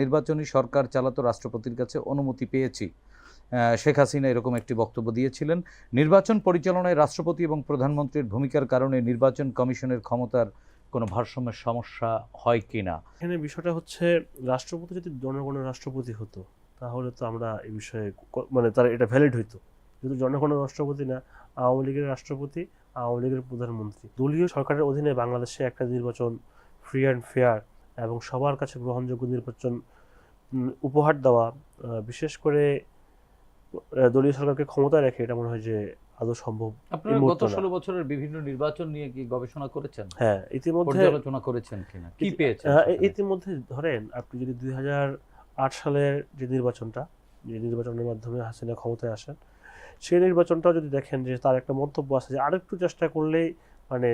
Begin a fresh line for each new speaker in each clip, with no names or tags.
নির্বাচনী সরকার চালাতো রাষ্ট্রপতির কাছে অনুমতি পেয়েছি। শেখ হাসিনা এরকম একটি বক্তব্য দিয়েছিলেন। নির্বাচন পরিচালনায় রাষ্ট্রপতি এবং প্রধানমন্ত্রীর ভূমিকার কারণে নির্বাচন কমিশনের ক্ষমতার কোনো ভারসাম্যের সমস্যা হয় কি না?
এখানে বিষয়টা হচ্ছে, রাষ্ট্রপতি যদি জনগণের রাষ্ট্রপতি হতো, তাহলে তো আমরা এই বিষয়ে মানে তার এটা ভ্যালিড হইতো। যেহেতু জনগণের রাষ্ট্রপতি না, আওয়ামী লীগের রাষ্ট্রপতি, আওয়ামী লীগের প্রধানমন্ত্রী। দলীয় সরকারের অধীনে বাংলাদেশে একটা নির্বাচন ফ্রি অ্যান্ড ফেয়ার এবং সবার কাছে গ্রহণযোগ্য নির্বাচন উপহার দেওয়া বিশেষ করে দলীয় সরকারকে ক্ষমতা রেখে এটা মনে হয় যে আদৌ সম্ভব
আপনারা গত ষোলো বছরের বিভিন্ন নির্বাচন নিয়ে কি গবেষণা করেছেন?
হ্যাঁ ইতিমধ্যে
পর্যালোচনা করেছেন কিনা? কি পেয়েছেন
হ্যাঁ, ইতিমধ্যে ধরেন আপনি যদি দুই হাজার আট সালের যে নির্বাচনটা যে নির্বাচনের মাধ্যমে হাসিনা ক্ষমতায় আসেন সেই নির্বাচনটাও যদি দেখেন যে তার একটা মন্তব্য আছে যে আরেকটু চেষ্টা করলেই মানে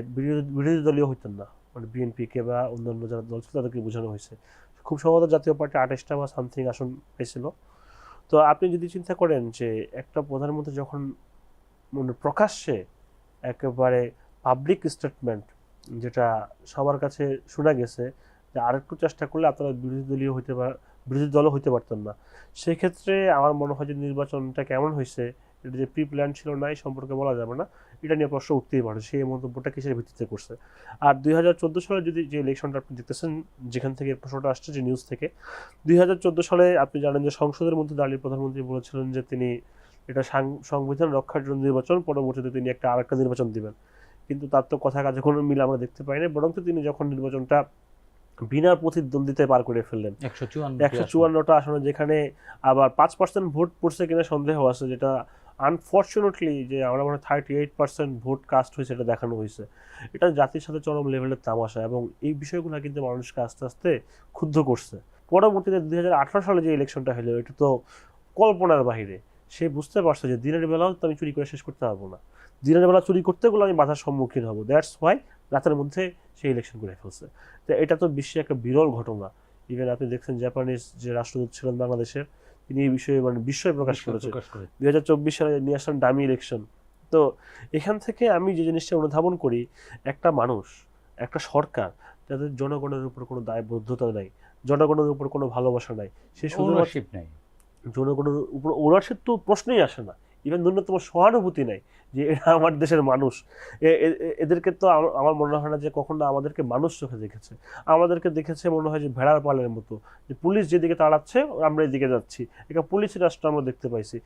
বিরোধী দলীয় হইতেন না। মানে বিএনপিকে বা অন্যান্য যারা দল ছিল তাদেরকে বোঝানো হয়েছে। খুব সম্ভবত জাতীয় পার্টি আঠাশটা বা সামথিং আসন পেয়েছিল। তো আপনি যদি চিন্তা করেন যে একটা প্রধানমন্ত্রী যখন মানে প্রকাশ্যে একেবারে পাবলিক স্টেটমেন্ট যেটা সবার কাছে শোনা গেছে যে আরেকটু চেষ্টা করলে আপনারা বিরোধী দলীয় হইতে পার বিরোধী দলও হইতে পারতেন না। সেক্ষেত্রে আমার মনে হয় যে নির্বাচনটা কেমন হয়েছে এটা যে প্রি প্ল্যান ছিল না এই সম্পর্কে বলা যাবে না। এটা নিয়ে প্রশ্ন উঠতেই পারে সেই মন্তব্যটা কিসের ভিত্তিতে করছে? আর দুই হাজার চোদ্দ সালে যদি যে ইলেকশনটা আপনি দেখতেছেন যেখান থেকে প্রশ্নটা আসছে যে নিউজ থেকে দুই হাজার চোদ্দ সালে আপনি জানেন যে সংসদের মধ্যে দাঁড়িয়ে প্রধানমন্ত্রী বলেছিলেন যে তিনি এটা সংবিধান রক্ষার জন্য নির্বাচন পরবর্তীতে তিনি একটা আরেকটা নির্বাচন দিবেন। কিন্তু তার তো কথা কাজে কোনো মিল আমরা দেখতে পাই না বরং তিনি যখন নির্বাচনটা বিনা প্রতিদ্বন্দ্বিতায় পার করে ফেললেন
একশো চুয়ান্ন
একশো চুয়ান্নটা আসনে যেখানে আবার পাঁচ পার্সেন্ট ভোট পড়ছে কিনা সন্দেহ আছে যেটা আনফর্চুনেটলি যে আমরা মনে thirty eight percent vote cast হয়েছে, এটা দেখানো হয়েছে। এটা জাতির সাথে চরম লেভেলের তামাশা এবং এই বিষয়গুলো কিন্তু মানুষকে আস্তে আস্তে ক্ষুব্ধ করছে। পরবর্তীতে দুই হাজার আঠারো সালে যে ইলেকশনটা হলো, এটা তো কল্পনার বাহিরে। সে বুঝতে পারছে যে দিনের বেলাও তো আমি চুরি করে শেষ করতে পারব না। দিনের বেলা চুরি করতে গেলে আমি বাধার সম্মুখীন হব। দ্যাটস ওয়াই রাতের মধ্যে সে ইলেকশন করে ফেলছে। তো এটা তো বিশ্বে একটা বিরল ঘটনা। ইভেন আপনি দেখছেন জাপানিজ যে রাষ্ট্রদূত ছিলেন বাংলাদেশের তিনি এই বিষয়ে মানে বিস্ময় প্রকাশ
করেছে।
দুই হাজার চব্বিশ সালে নিয়ে আসলেন ডামি ইলেকশন তো এখান থেকে আমি যে জিনিসটা অনুধাবন করি একটা মানুষ একটা সরকার যাদের জনগণের উপর কোনো দায়বদ্ধতা নাই জনগণের উপর কোনো ভালোবাসা নাই সে শুধুমাত্র জনগণের উপর ওনারশিপ তো প্রশ্নই আসে না। ইভেন ন্যূনতম সহানুভূতি নেই যে এরা আমার দেশের মানুষ। এদেরকে তো আমার- মনে হয় না যে কখনো আমাদেরকে মানুষ চোখে দেখেছে। আমাদেরকে দেখেছে মনে হয় যে ভেড়ার পালের মতো। যে পুলিশ যেদিকে তাড়াচ্ছে, আমরা এদিকে যাচ্ছি। এটা পুলিশের রাষ্ট্র আমরা দেখতে পাইছি।